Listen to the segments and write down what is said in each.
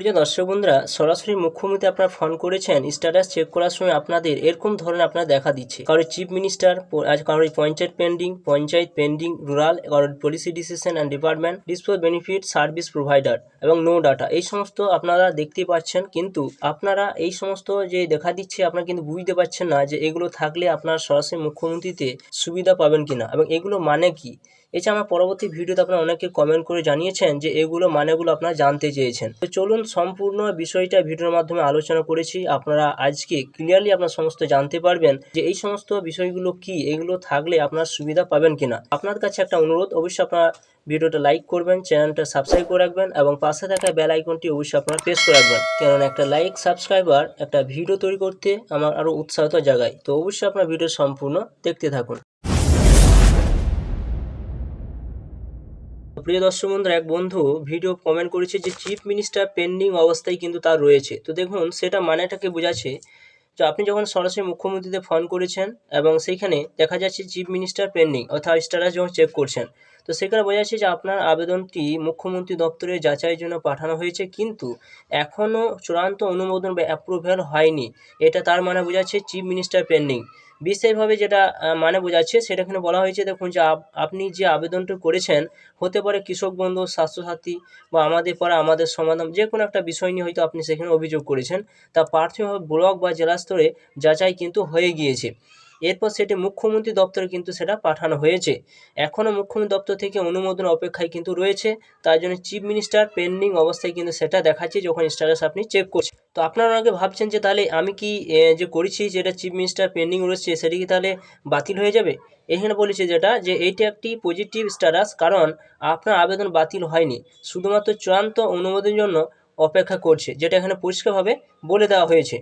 প্রিয় দর্শক বন্ধুরা, সরাসরি মুখ্যমন্ত্রী আপনারা ফোন করেছেন স্ট্যাটাস চেক করার সময় আপনাদের এরকম ধরনের আপনার দেখা দিচ্ছে। কারোর চিফ মিনিস্টার কারোর panchayat pending panchayat pending rural কারোর policy decision and department dispose benefit service provider এবং নো ডাটা এই সমস্ত আপনারা দেখতে পাচ্ছেন, কিন্তু আপনারা এই সমস্ত যে দেখা দিচ্ছে, আপনারা কিন্তু বুঝতে পারছেন না যে এগুলো থাকলে আপনার সরাসরি মুখ্যমন্ত্রীতে সুবিধা পাবেন কিনা। এবং এগুলো মানে কি? এছাড়া আমার পরবর্তী ভিডিওতে আপনারা অনেকে কমেন্ট করে জানিয়েছেন যে এগুলো মানেগুলো আপনারা জানতে চেয়েছেন। তো চলুন সম্পূর্ণ বিষয়টা ভিডিওর মাধ্যমে আলোচনা করেছি। আপনারা আজকে ক্লিয়ারলি আপনার সমস্ত জানতে পারবেন যে এই সমস্ত বিষয়গুলো কি, এগুলো থাকলে আপনার সুবিধা পাবেন কিনা। আপনার কাছে একটা অনুরোধ, অবশ্যই আপনারা ভিডিওটা লাইক করবেন, চ্যানেলটা সাবস্ক্রাইব করে রাখবেন এবং পাশে থাকা বেল আইকনটি অবশ্যই আপনারা প্রেস করে রাখবেন। কেননা একটা লাইক সাবস্ক্রাইবার একটা ভিডিও তৈরি করতে আমার আরও উৎসাহিত জায়গায় তো অবশ্যই আপনার ভিডিও সম্পূর্ণ দেখতে থাকুন। প্রিয় দর্শক বন্ধুরা, এক বন্ধু ভিডিও কমেন্ট করেছে যে চিফ মিনিস্টার পেন্ডিং অবস্থায় কিন্তু তার রয়েছে। তো দেখুন, সেটা মানেটাকে বোঝাচ্ছে তো আপনি যখন সরাসরি মুখ্যমন্ত্রীতে ফোন করেছেন এবং সেইখানে দেখা যাচ্ছে চিফ মিনিস্টার পেন্ডিং অর্থাৎ স্ট্যাটাস যখন চেক করছেন তো সেখানে বোঝা যাচ্ছে যে আপনার আবেদনটি মুখ্যমন্ত্রী দপ্তরে যাচাইয়ের জন্য পাঠানো হয়েছে, কিন্তু এখনও চূড়ান্ত অনুমোদন বা অ্যাপ্রুভ্যাল হয়নি। এটা তার মানে বোঝাচ্ছে চিফ মিনিস্টার পেন্ডিং বিশেষভাবে যেটা মানে বোঝাচ্ছে সেটা এখানে বলা হয়েছে, দেখুন যে আপ- আপনি যে আবেদনটি করেছেন, হতে পারে কৃষক বন্ধু, স্বাস্থ্যসাথী বা আমাদের পাড়া, আমাদের সমাধান, যে কোনো একটা বিষয় নিয়ে হয়তো আপনি সেখানে অভিযোগ করেছেন। তা প্রাথমিকভাবে ব্লক বা জেলা স্তরে যাচাই কিন্তু হয়ে গিয়েছে। এরপর সেটি মুখ্যমন্ত্রী দপ্তরে কিন্তু সেটা পাঠানো হয়েছে। এখনও মুখ্যমন্ত্রী দপ্তর থেকে অনুমোদন অপেক্ষায় কিন্তু রয়েছে। তার জন্য চিফ মিনিস্টার পেন্ডিং অবস্থায় কিন্তু সেটা দেখাচ্ছে যখন স্ট্যাটাস আপনি চেক করছেন। তো আপনারা অনেকে ভাবছেন যে তাহলে আমি কি যে করেছি যেটা চিফ মিনিস্টার পেন্ডিং রয়েছে, সেটি কি তাহলে বাতিল হয়ে যাবে? এখানে বলেছে যেটা, যে এইটি একটি পজিটিভ স্ট্যাটাস কারণ আপনার আবেদন বাতিল হয়নি। শুধুমাত্র চূড়ান্ত অনুমোদনের জন্য অপেক্ষা করছে, যেটা এখানে পরিষ্কারভাবে বলে দেওয়া হয়েছে।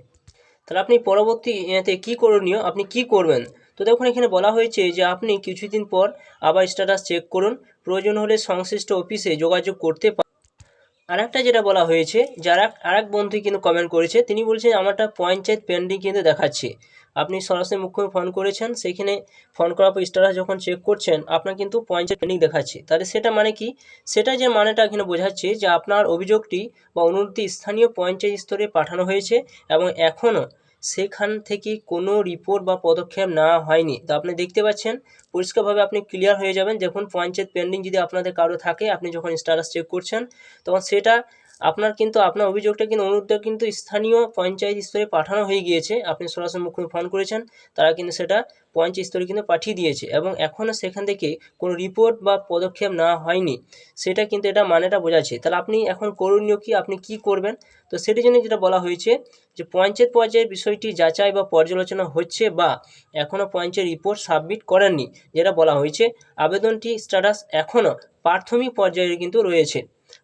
তাহলে আপনি পরবর্তী এতে কী করণীয়? আপনি কি করবেন? তো দেখুন, এখানে বলা হয়েছে যে আপনি কিছুদিন পর আবার স্ট্যাটাস চেক করুন। প্রয়োজন হলে সংশ্লিষ্ট অফিসে যোগাযোগ করতে পারেন আর একটা যেটা বলা হয়েছে, যারা আরেক বন্ধু কিন্তু কমেন্ট করেছে, তিনি বলছেন, আমারটা পঞ্চায়েত পেন্ডিং কিন্তু দেখাচ্ছে। আপনি সরাসরি মুখ্যমন্ত্রী ফোন করেছেন, সেখানে ফোন করার পর স্টাটাস যখন চেক করছেন, আপনার কিন্তু পঞ্চায়েত পেন্ডিং দেখাচ্ছে। তাহলে সেটা মানে কি? সেটা যে মানেটা এখানে বোঝাচ্ছে যে আপনার অভিযোগটি বা অনুরোধটি স্থানীয় পঞ্চায়েত স্তরে পাঠানো হয়েছে এবং এখনও সেখান থেকে কোনো রিপোর্ট বা পদক্ষেপ নেওয়া হয়নি। তো আপনি দেখতে পাচ্ছেন, পরিষ্কারভাবে আপনি ক্লিয়ার হয়ে যাবেন। যখন পঞ্চায়েত পেন্ডিং যদি আপনাদের কারও থাকে, আপনি যখন স্ট্যাটাস চেক করছেন, তখন সেটা আপনার কিন্তু, আপনার অভিযোগটা কিন্তু, অনুরোধটা কিন্তু স্থানীয় পঞ্চায়েত স্তরে পাঠানো হয়ে গিয়েছে। আপনি সরাসরি মুখ্যমন্ত্রী ফোন করেছেন, তারা কিন্তু সেটা পঞ্চায়েত স্তরে কিন্তু পাঠিয়ে দিয়েছে এবং এখনও সেখান থেকে কোনো রিপোর্ট বা পদক্ষেপ নেওয়া হয়নি। সেটা কিন্তু এটা মানেটা বোঝাচ্ছে। তাহলে আপনি এখন করণীয় কি? আপনি কি করবেন? তো সেটির জন্য যেটা বলা হয়েছে যে, পঞ্চায়েত পর্যায়ে বিষয়টি যাচাই বা পর্যালোচনা হচ্ছে বা এখনও পঞ্চায়েত রিপোর্ট সাবমিট করেননি, যেটা বলা হয়েছে, আবেদনটি স্ট্যাটাস এখনও প্রাথমিক পর্যায়ে কিন্তু রয়েছে।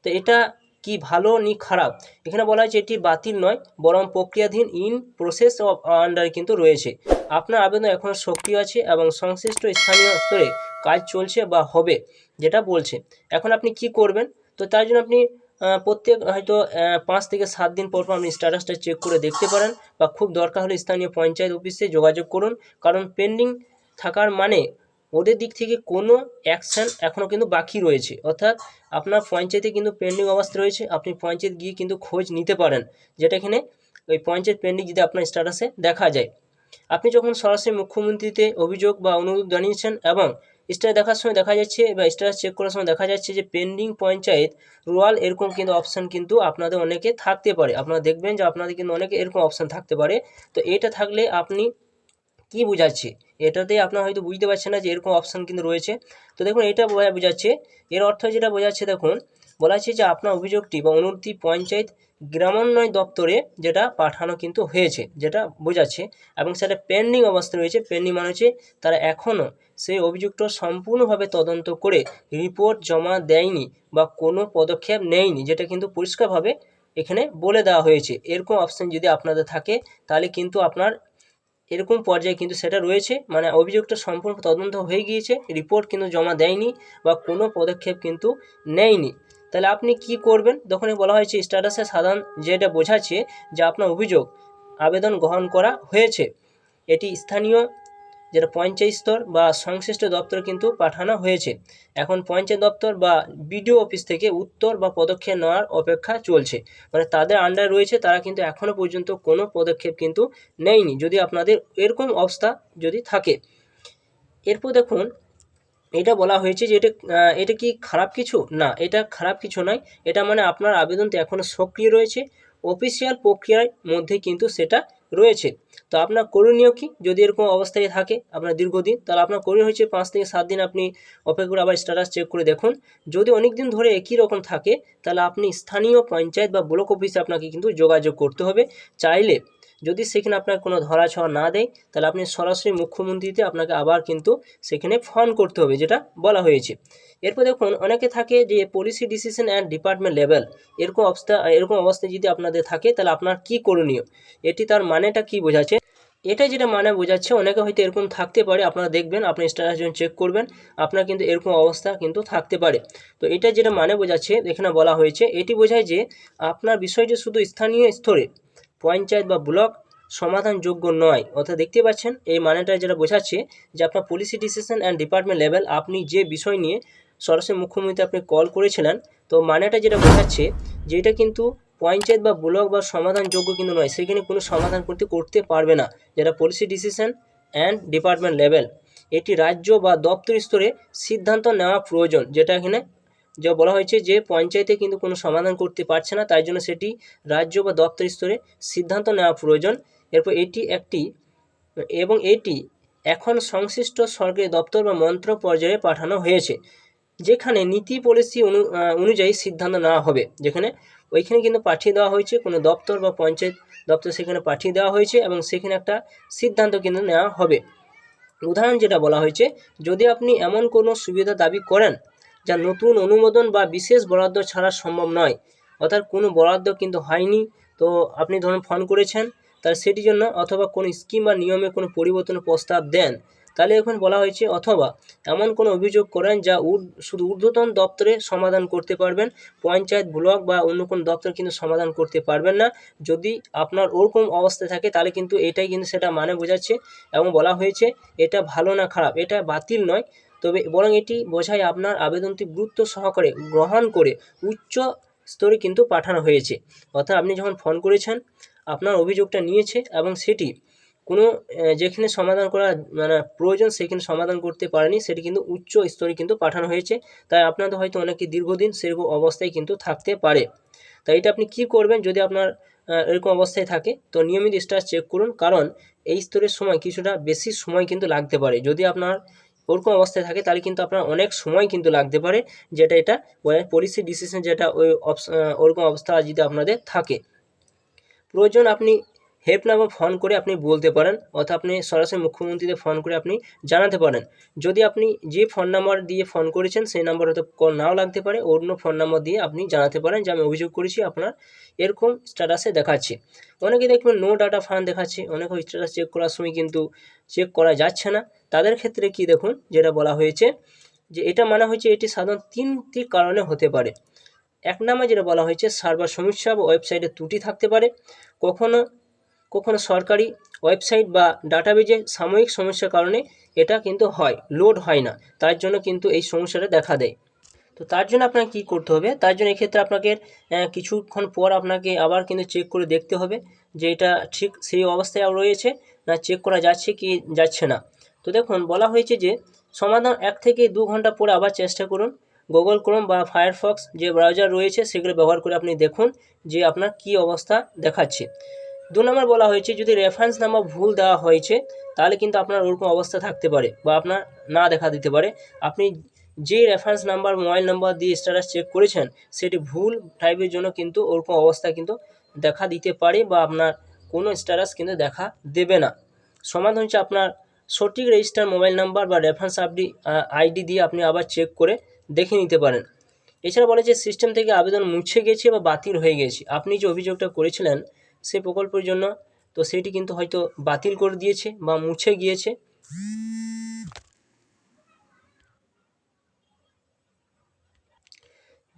তো এটা কি ভালো নি খারাপ। এখানে বলা হয়েছে এটি বাতিল নয়, বরং প্রক্রিয়াধীন ইন প্রসেস অফ আন্ডারে কিন্তু রয়েছে। আপনার আবেদন এখনও সক্রিয় আছে এবং সংশ্লিষ্ট স্থানীয় স্তরে কাজ চলছে বা হবে, যেটা বলছে। এখন আপনি কি করবেন? তো তার জন্য আপনি প্রত্যেক হয়তো পাঁচ থেকে সাত দিন পর পর আপনি স্ট্যাটাসটা চেক করে দেখতে পারেন বা খুব দরকার হলে স্থানীয় পঞ্চায়েত অফিসে যোগাযোগ করুন। কারণ পেন্ডিং থাকার মানে ওদের দিক থেকে কোনো অ্যাকশান এখনও কিন্তু বাকি রয়েছে। অর্থাৎ আপনার পঞ্চায়েতে কিন্তু পেন্ডিং অবস্থা রয়েছে, আপনি পঞ্চায়েত গিয়ে কিন্তু খোঁজ নিতে পারেন, যেটা এখানে ওই পঞ্চায়েত পেন্ডিং যদি আপনার স্ট্যাটাসে দেখা যায়। আপনি যখন সরাসরি মুখ্যমন্ত্রীতে অভিযোগ বা অনুরোধ জানিয়েছেন এবং স্ট্যাটাস দেখার সময় দেখা যাচ্ছে বা স্ট্যাটাস চেক করার সময় দেখা যাচ্ছে যে পেন্ডিং পঞ্চায়েত রুয়াল এরকম কিন্তু অপশান কিন্তু আপনাদের অনেকে থাকতে পারে। আপনারা দেখবেন যে আপনাদের কিন্তু অনেকে এরকম অপশান থাকতে পারে। তো এটা থাকলে আপনি কি বোঝাচ্ছে? এটাতে আপনারা হয়তো বুঝতে পারছেন না যে এরকম অপশান কিন্তু রয়েছে। তো দেখুন, এটা বোঝা- বোঝাচ্ছে। এর অর্থ যেটা বোঝাচ্ছে, দেখুন, বলা হচ্ছে যে আপনার অভিযোগটি বা অনুরোধটি পঞ্চায়েত গ্রামোন্নয়ন দপ্তরে যেটা পাঠানো কিন্তু হয়েছে, যেটা বোঝাচ্ছে। এবং সেটা পেন্ডিং অবস্থা রয়েছে। পেন্ডিং মানে হচ্ছে তারা এখনও সেই অভিযোগটা সম্পূর্ণভাবে তদন্ত করে রিপোর্ট জমা দেয়নি বা কোনো পদক্ষেপ নেয়নি, যেটা কিন্তু পরিষ্কারভাবে এখানে বলে দেওয়া হয়েছে। এরকম অপশান যদি আপনাদের থাকে, তাহলে কিন্তু আপনার এরকম পর্যায়ে কিন্তু সেটা রয়েছে। মানে অভিযোগটা সম্পূর্ণ তদন্ত হয়ে গিয়েছে। রিপোর্ট কিন্তু জমা দেয়নি বা কোনো পদক্ষেপ কিন্তু নেয়নি। তাহলে আপনি কি করবেন? তখনই বলা হয়েছে, স্ট্যাটাসে সাধারণ যেটা বোঝাচ্ছে যে আপনার অভিযোগ আবেদন গ্রহণ করা হয়েছে। এটি স্থানীয় যেটা পঞ্চায়েত স্তর বা সংশ্লিষ্ট দপ্তর কিন্তু পাঠানো হয়েছে। এখন পঞ্চায়েত দপ্তর বা বিডিও অফিস থেকে উত্তর বা পদক্ষেপ নেওয়ার অপেক্ষা চলছে। মানে তাদের আন্ডারে রয়েছে, তারা কিন্তু এখনও পর্যন্ত কোনো পদক্ষেপ কিন্তু নেয়নি। যদি আপনাদের এরকম অবস্থা যদি থাকে। এরপর দেখুন, এটা বলা হয়েছে যে এটা এটা কি খারাপ কিছু? না, এটা খারাপ কিছু নয়। এটা মানে আপনার আবেদনটা এখনও সক্রিয় রয়েছে। অফিসিয়াল প্রক্রিয়ার মধ্যে কিন্তু সেটা রয়েছে। তো আপনার করণীয় কি? যদি এরকম অবস্থায় থাকে আপনার দীর্ঘদিন, তাহলে আপনার করণীয় হচ্ছে পাঁচ থেকে সাত দিন আপনি অপেক্ষা করে আবার স্ট্যাটাস চেক করে দেখুন। যদি অনেক দিন ধরে একই রকম থাকে, তাহলে আপনি স্থানীয় পঞ্চায়েত বা ব্লক অফিসে আপনাকে কিন্তু যোগাযোগ করতে হবে। চাইলে যদি সেখানে আপনার কোনো ধরা ছোঁয়া না দেয়, তাহলে আপনি সরাসরি মুখ্যমন্ত্রীতে আপনাকে আবার কিন্তু সেখানে ফোন করতে হবে, যেটা বলা হয়েছে। এরপর দেখুন, অনেকে থাকে যে policy decision and department level এরকম অবস্থা, এরকম অবস্থায় যদি আপনাদের থাকে, তাহলে আপনার কি করণীয়? এটি তার মানেটা কি বোঝাচ্ছে? এটা যেটা মানে বোঝাচ্ছে, অনেকে হয়তো এরকম থাকতে পারে, আপনারা দেখবেন, আপনি স্ট্যাটাস যখন চেক করবেন, আপনার কিন্তু এরকম অবস্থা কিন্তু থাকতে পারে। তো এটা যেটা মানে বোঝাচ্ছে, এখানে বলা হয়েছে, এটি বোঝায় যে আপনার বিষয়টি শুধু স্থানীয় স্তরে, পঞ্চায়েত বা ব্লক সমাধানযোগ্য নয়। অর্থাৎ দেখতে পাচ্ছেন, এই মানেটা যেটা বোঝাচ্ছে যে আপনার policy decision and department level আপনি যে বিষয় নিয়ে সরাসরি মুখ্যমন্ত্রী আপনি কল করেছিলেন, তো মানেটা যেটা বোঝাচ্ছে যে এটা কিন্তু পঞ্চায়েত বা ব্লক বা সমাধানযোগ্য কিন্তু নয়, সেখানে কোনো সমাধান করতে করতে পারবে না। যেটা policy decision and department level এটি রাজ্য বা দপ্তর স্তরে সিদ্ধান্ত নেওয়া প্রয়োজন, যেটা এখানে যা বলা হয়েছে যে পঞ্চায়েতে কিন্তু কোনো সমাধান করতে পারছে না, তাই জন্য সেটি রাজ্য বা দপ্তর স্তরে সিদ্ধান্ত নেওয়া প্রয়োজন। এরপর এটি একটি, এবং এটি এখন সংশ্লিষ্ট সরকারি দপ্তর বা মন্ত্র পর্যায়ে পাঠানো হয়েছে। যেখানে নীতি পলিসি অনু অনুযায়ী সিদ্ধান্ত নেওয়া হবে। যেখানে ওইখানে কিন্তু পাঠিয়ে দেওয়া হয়েছে, কোনো দপ্তর বা পঞ্চায়েত দপ্তর সেখানে পাঠিয়ে দেওয়া হয়েছে এবং সেখানে একটা সিদ্ধান্ত কিন্তু নেওয়া হবে। উদাহরণ যেটা বলা হয়েছে, যদি আপনি এমন কোনো সুবিধা দাবি করেন যা নতুন অনুমোদন বা বিশেষ বরাদ্দ ছাড়া সম্ভব নয়, অর্থাৎ কোনো বরাদ্দ কিন্তু হয়নি, তো আপনি ধরুন ফোন করেছেন তার সেটির জন্য অথবা কোনো স্কিম বা নিয়মে কোনো পরিবর্তনের প্রস্তাব দেন তাহলে এখন বলা হয়েছে, অথবা এমন কোনো অভিযোগ করেন যা শুধু ঊর্ধ্বতন দপ্তরে সমাধান করতে পারবেন, পঞ্চায়েত ব্লক বা অন্য কোনো দপ্তর কিন্তু সমাধান করতে পারবেন না। যদি আপনার ওরকম অবস্থা থাকে, তাহলে কিন্তু এটাই কিন্তু সেটা মানে বোঝাচ্ছে এবং বলা হয়েছে, এটা ভালো না খারাপ, এটা বাতিল নয়। তবে বরং এটি বোঝায় আপনার আবেদনটি গুরুত্ব সহকারে গ্রহণ করে উচ্চ স্তরে কিন্তু পাঠানো হয়েছে। অর্থাৎ আপনি যখন ফোন করেছেন, আপনার অভিযোগটা নিয়েছে এবং সেটি কোনো যেখানে সমাধান করা মানে প্রয়োজন সেখানে সমাধান করতে পারেনি, সেটি কিন্তু উচ্চ স্তরে কিন্তু পাঠানো হয়েছে। তাই আপনাদের হয়তো অনেকে দীর্ঘদিন সেরকম অবস্থায় কিন্তু থাকতে পারে। তাই এটা আপনি কি করবেন যদি আপনার এরকম অবস্থায় থাকে, তো নিয়মিত স্ট্যাটাস চেক করুন। কারণ এই স্তরের সময় কিছুটা বেশি সময় কিন্তু লাগতে পারে। যদি আপনার ওরকম অবস্থায় থাকে, তাহলে কিন্তু আপনার অনেক সময় কিন্তু লাগতে পারে, যেটা এটা পলিসি ডিসিশন যেটা ওই ওরকম অবস্থা যদি আপনাদের থাকে। প্রয়োজন আপনি হেল্প নাম্বার ফোন করে আপনি বলতে পারেন অথবা আপনি সরাসরি মুখ্যমন্ত্রীতে ফোন করে আপনি জানাতে পারেন। যদি আপনি যে ফোন নাম্বার দিয়ে ফোন করেছেন, সেই নাম্বার হয়তো কল নাও লাগতে পারে, অন্য ফোন নাম্বার দিয়ে আপনি জানাতে পারেন, যে আমি অভিযোগ করেছি, আপনার এরকম স্ট্যাটাসে দেখাচ্ছে। অনেকে দেখবেন নো ডাটা ফান্ড দেখাচ্ছে, অনেকে স্ট্যাটাস চেক করার সময় কিন্তু চেক করা যাচ্ছে না। তাদের ক্ষেত্রে কি দেখুন, যেটা বলা হয়েছে, যে এটা মানে হয়েছে এটি সাধারণত তিনটি কারণে হতে পারে। এক নামে যেটা বলা হয়েছে, সার্ভার সমস্যা বা ওয়েবসাইটে ত্রুটি থাকতে পারে। কখনো কখনো সরকারি ওয়েবসাইট বা ডাটাবেজে সাময়িক সমস্যার কারণে এটা কিন্তু হয়, লোড হয় না। তার জন্য কিন্তু এই সমস্যাটা দেখা দেয়। তো তার জন্য আপনাকে কী করতে হবে? তার জন্য এক্ষেত্রে আপনাকে কিছুক্ষণ পর আপনাকে আবার কিন্তু চেক করে দেখতে হবে যে এটা ঠিক সেই অবস্থায় রয়েছে না চেক করা যাচ্ছে কি যাচ্ছে না। তো দেখুন, বলা হয়েছে যে সমাধান এক থেকে দু ঘণ্টা পরে আবার চেষ্টা করুন। গুগল ক্রোম বা ফায়ারফক্স যে ব্রাউজার রয়েছে সেগুলো ব্যবহার করে আপনি দেখুন যে আপনার কি অবস্থা দেখাচ্ছে। দু নম্বর বলা হয়েছে, যদি রেফারেন্স নাম্বার ভুল দেওয়া হয়েছে, তাহলে কিন্তু আপনার ওরকম অবস্থা থাকতে পারে বা আপনার না দেখা দিতে পারে। আপনি যে রেফারেন্স নাম্বার মোবাইল নাম্বার দিয়ে স্ট্যাটাস চেক করেছেন, সেটি ভুল টাইপের জন্য কিন্তু ওরকম অবস্থা কিন্তু দেখা দিতে পারে বা আপনার কোনো স্ট্যাটাস কিন্তু দেখা দেবে না। সমাধান হচ্ছে আপনার সঠিক রেজিস্টার মোবাইল নাম্বার বা রেফারেন্স আপনি আইডি দিয়ে আপনি আবার চেক করে দেখে নিতে পারেন। এছাড়া বলে যে সিস্টেম থেকে আবেদন মুছে গেছে বা বাতিল হয়ে গেছে। আপনি যে অভিযোগটা করেছিলেন সেই প্রকল্পের জন্য। তো সেটি কিন্তু হয়তো বাতিল করে দিয়েছে বা মুছে গিয়েছে।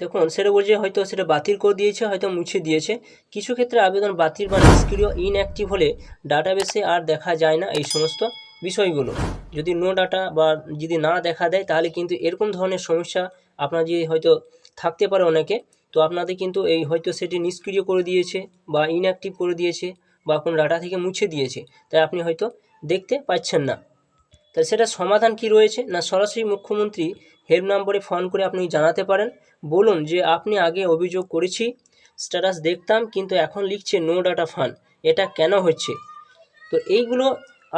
দেখুন, সেটা বলছে হয়তো সেটা বাতিল করে দিয়েছে, হয়তো মুছে দিয়েছে। কিছু ক্ষেত্রে আবেদন বাতিল বা নিষ্ক্রিয় ইনঅ্যাক্টিভ হলে ডাটাবেসে আর দেখা যায় না এই সমস্ত বিষয়গুলো। যদি নো ডাটা বা যদি না দেখা দেয়, তাহলে কিন্তু এরকম ধরনের সমস্যা আপনার যে হয়তো থাকতে পারে অনেকে। তো আপনাদের কিন্তু এই হয়তো সেটি নিষ্ক্রিয় করে দিয়েছে বা ইনঅ্যাক্টিভ করে দিয়েছে বা কোনো ডাটা থেকে মুছে দিয়েছে, তাই আপনি হয়তো দেখতে পাচ্ছেন না। তাই সেটা সমাধান কি রয়েছে? না, সরাসরি মুখ্যমন্ত্রী হেল্প নম্বরে ফোন করে আপনি জানাতে পারেন। বলুন যে আপনি আগে অভিযোগ করেছি স্ট্যাটাস দেখতাম, কিন্তু এখন লিখছে নো ডাটা ফান্ড এটা কেন হচ্ছে? তো এইগুলো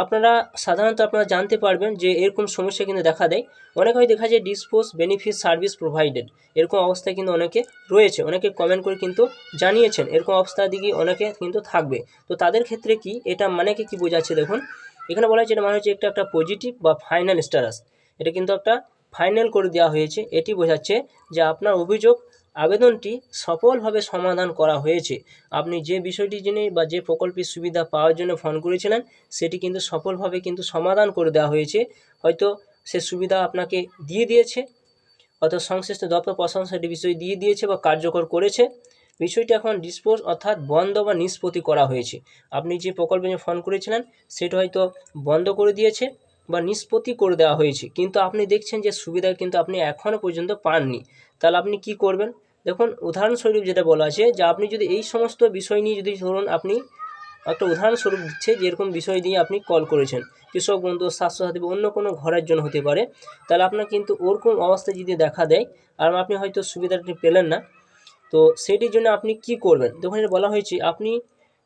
আপনারা সাধারণত আপনারা জানতে পারবেন যে এরকম সমস্যা কিন্তু দেখা দেয়। অনেক হয় দেখা যায় ডিসপোজ বেনিফিট সার্ভিস প্রোভাইডেড এরকম অবস্থায় কিন্তু অনেকে রয়েছে। অনেকে কমেন্ট করে কিন্তু জানিয়েছেন, এরকম অবস্থার দিকে অনেকে কিন্তু থাকবে। তো তাদের ক্ষেত্রে কি? এটা মানে কি বোঝাচ্ছে দেখুন। এখানে বলা হচ্ছে এটা মানে হচ্ছে একটা একটা পজিটিভ বা ফাইনাল স্ট্যাটাস এটা কিন্তু একটা ফাইনাল করে দেওয়া হয়েছে। এটি বোঝাচ্ছে যে আপনার অভিযোগ আবেদনটি সফলভাবে সমাধান করা হয়েছে। আপনি যে বিষয়টি জেনে বা যে প্রকল্পের সুবিধা পাওয়ার জন্য ফোন করেছিলেন, সেটি কিন্তু সফলভাবে কিন্তু সমাধান করে দেওয়া হয়েছে। হয়তো সে সুবিধা আপনাকে দিয়ে দিয়েছে, অর্থাৎ সংশ্লিষ্ট দপ্তর প্রশাসন সেটি বিষয় দিয়ে দিয়েছে বা কার্যকর করেছে। বিষয়টি এখন ডিসপোজ অর্থাৎ বন্ধ বা নিষ্পত্তি করা হয়েছে। আপনি যে প্রকল্পে ফোন করেছিলেন, সেটা হয়তো বন্ধ করে দিয়েছে বা নিষ্পত্তি করে দেওয়া হয়েছে। কিন্তু আপনি দেখছেন যে সুবিধা কিন্তু আপনি এখনও পর্যন্ত পাননি। তাহলে আপনি কি করবেন? দেখুন, উদাহরণস্বরূপ যেটা বলা আছে যে আপনি যদি এই সমস্ত বিষয় নিয়ে যদি ধরুন আপনি একটা উদাহরণস্বরূপ দিচ্ছে যে এরকম বিষয় নিয়ে আপনি কল করেছেন, কৃষক বন্ধু স্বাস্থ্যসাথী বা অন্য কোনো ঘরের জন্য হতে পারে, তাহলে আপনার কিন্তু ওরকম অবস্থায় যদি দেখা দেয়, আর আপনি হয়তো সুবিধাটি পেলেন না, তো সেটির জন্য আপনি কি করবেন? দেখুন, এটা বলা হয়েছে, আপনি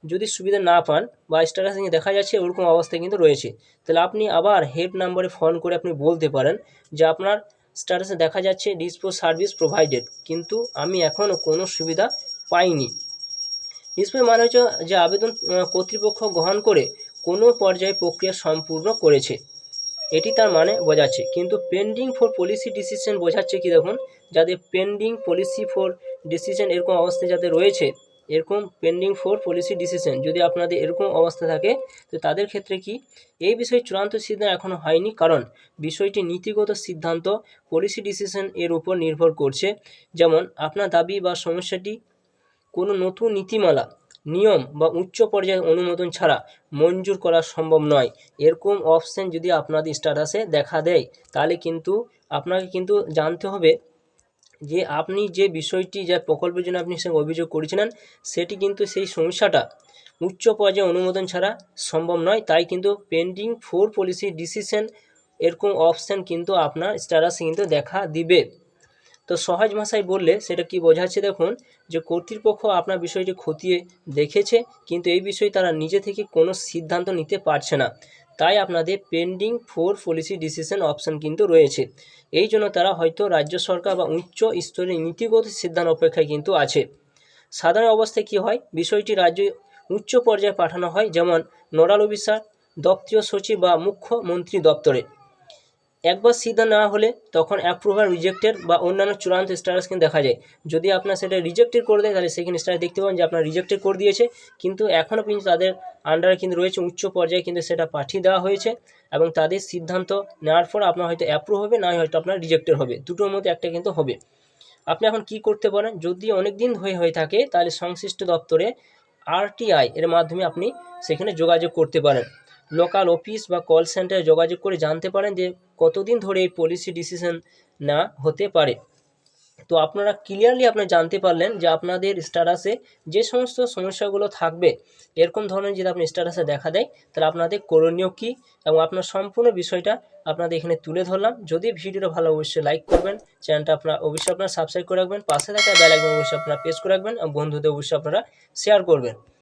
যদি সুবিধা না পান বা স্ট্যাটাসে দেখা যাচ্ছে, ওরকম অবস্থায় কিন্তু রয়েছে, তাহলে আপনি আবার হেল্প নাম্বারে ফোন করে আপনি বলতে পারেন যে আপনার স্ট্যাটাসে দেখা যাচ্ছে ডিসপো সার্ভিস প্রোভাইডেড কিন্তু আমি এখনও কোনো সুবিধা পাইনি। ডিসপ্লে মানে হচ্ছে যে আবেদন কর্তৃপক্ষ গ্রহণ করে কোনো পর্যায়ে প্রক্রিয়া সম্পূর্ণ করেছে। এটি তার মানে বোঝাচ্ছে, কিন্তু পেন্ডিং ফর পলিসি ডিসিশন বোঝাচ্ছে কি দেখুন যাদের পেন্ডিং পলিসি ফর ডিসিশন এরকম অবস্থায় যাদের রয়েছে এরকম পেন্ডিং ফর পলিসি ডিসিশন যদি আপনাদের এরকম অবস্থা থাকে, তো তাদের ক্ষেত্রে কি? এই বিষয়ে চূড়ান্ত সিদ্ধান্ত এখনও হয়নি, কারণ বিষয়টি নীতিগত সিদ্ধান্ত পলিসি ডিসিশন এর উপর নির্ভর করছে। যেমন আপনার দাবি বা সমস্যাটি কোনো নতুন নীতিমালা, নিয়ম বা উচ্চ পর্যায়ের অনুমোদন ছাড়া মঞ্জুর করা সম্ভব নয়। এরকম অপশান যদি আপনাদের স্ট্যাটাসে দেখা দেয়, তাহলে কিন্তু আপনাকে কিন্তু জানতে হবে যে আপনি যে বিষয়টি, যা প্রকল্পের জন্য আপনি সঙ্গে অভিযোগ করেছিলেন, সেটি কিন্তু সেই সমস্যাটা উচ্চ পর্যায়ে অনুমোদন ছাড়া সম্ভব নয়। তাই কিন্তু পেন্ডিং ফোর পলিসি ডিসিশন এরকম অপশান কিন্তু আপনার স্ট্যাটাসে কিন্তু দেখা দিবে। তো সহজ ভাষায় বললে সেটা কি বোঝাচ্ছে দেখুন, যে কর্তৃপক্ষ আপনার বিষয়টি খতিয়ে দেখেছে, কিন্তু এই বিষয়ে তারা নিজে থেকে কোনো সিদ্ধান্ত নিতে পারছে না। তাই আপনাদের pending four policy decision option কিন্তু রয়েছে। এই জন্য তারা হয়তো রাজ্য সরকার বা উচ্চ স্তরের নীতিগত সিদ্ধান্ত অপেক্ষায় কিন্তু আছে। সাধারণ অবস্থায় কি হয়? বিষয়টি রাজ্য উচ্চ পর্যায়ে পাঠানো হয়, যেমন নোডাল অফিসার দপ্তরীয় সচিব বা মুখ্যমন্ত্রী দপ্তরে। একবার সিদ্ধান্ত নেওয়া হলে তখন অ্যাপ্রুভাল রিজেক্টেড বা অন্যান্য চূড়ান্ত স্ট্যাটাস কিন্তু দেখা যায়। যদি আপনার সেটা রিজেক্টেড করে দেয়, তাহলে সেখানে স্ট্যাটাস দেখতে পাবেন যে আপনার রিজেক্টেড করে দিয়েছে। কিন্তু এখনও কিন্তু তাদের আন্ডারে কিন্তু রয়েছে উচ্চ পর্যায়ে কিন্তু সেটা পাঠিয়ে দেওয়া হয়েছে এবং তাদের সিদ্ধান্ত নেওয়ার পর আপনার হয়তো অ্যাপ্রুভ হবে, না হয়তো আপনার রিজেক্টেড হবে। দুটোর মধ্যে একটা কিন্তু হবে। আপনি এখন কি করতে পারেন? যদি অনেক দিন হয়ে হয়ে থাকে, তাহলে সংশ্লিষ্ট দপ্তরে আরটিআই এর মাধ্যমে আপনি সেখানে যোগাযোগ করতে পারেন। লোকাল অফিস বা কল সেন্টারে যোগাযোগ করে জানতে পারেন যে কতদিন ধরে এই পলিসি ডিসিশন না হতে পারে। তো আপনারা ক্লিয়ারলি আপনারা জানতে পারলেন যে আপনাদের স্ট্যাটাসে যে সমস্ত সমস্যাগুলো থাকবে, এরকম ধরনের যদি আপনি স্ট্যাটাসে দেখা দেয়, তাহলে আপনাদের করণীয় কী? এবং আপনার সম্পূর্ণ বিষয়টা আপনাদের এখানে তুলে ধরলাম। যদি ভিডিওটা ভালো অবশ্যই লাইক করবেন। চ্যানেলটা আপনার অবশ্যই আপনারা সাবস্ক্রাইব করে রাখবেন। পাশে থাকা বেল অবশ্যই আপনারা প্রেস করে রাখবেন। এবং বন্ধুদের অবশ্যই আপনারা শেয়ার করবেন।